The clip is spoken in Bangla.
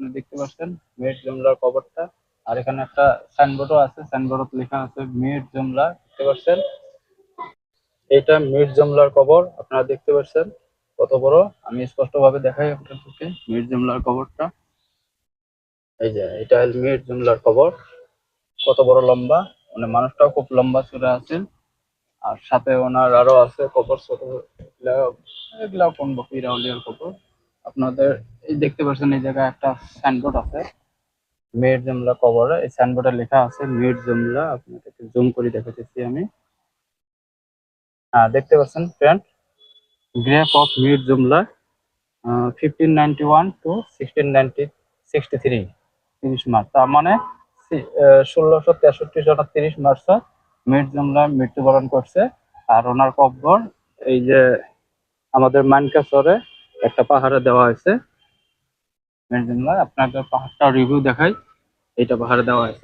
আপনি দেখতে পাচ্ছেন মির জুমলার কবরটা আর এখানে একটা সাইনবোর্ডও আছে সাইনবোর্ডে লেখা আছে মির জুমলা, দেখতে পাচ্ছেন? এটা মির জুমলার কবর আপনারা দেখতে পাচ্ছেন? কত বড়? আমি স্পষ্টভাবে দেখাই আপনাদেরকে মির জুমলার কবরটা এই যে, এটা মির জুমলার কবর কত বড় লম্বা মানে মানুষটাও খুব লম্বা চূড়া আছেন আর সাথে ওনার আরও আছে কবর ছোট, এগুলা কোন বকির আউলিয়ার কবর আপনাদের দেখতে পাচ্ছেন এই জায়গায় একটা সাইনবোর্ড আছে। মির জুমলা কবর এই সাইনবোর্ডে লেখা আছে মির জুমলা আপনাদেরকে জুম করে দেখাতেছি আমি। হ্যাঁ দেখতে পাচ্ছেন friend grape of Mir Jumla fifteen ninety one to sixteen ninety sixty three তিরিশ মার্চ। তার মানে ষোলোশো তেষট্টি সনের তিরিশ মার্চ মির জুমলা মৃত্যুবরণ করছে। আর ওনার কব্বর এই যে, আমাদের মানকাসরে একটা পাহাড়ে দেওয়া হয়েছে। আপনাকে পাহাড়টা রিভিউ দেখাই। এটা পাহাড়ে দেওয়া হয়েছে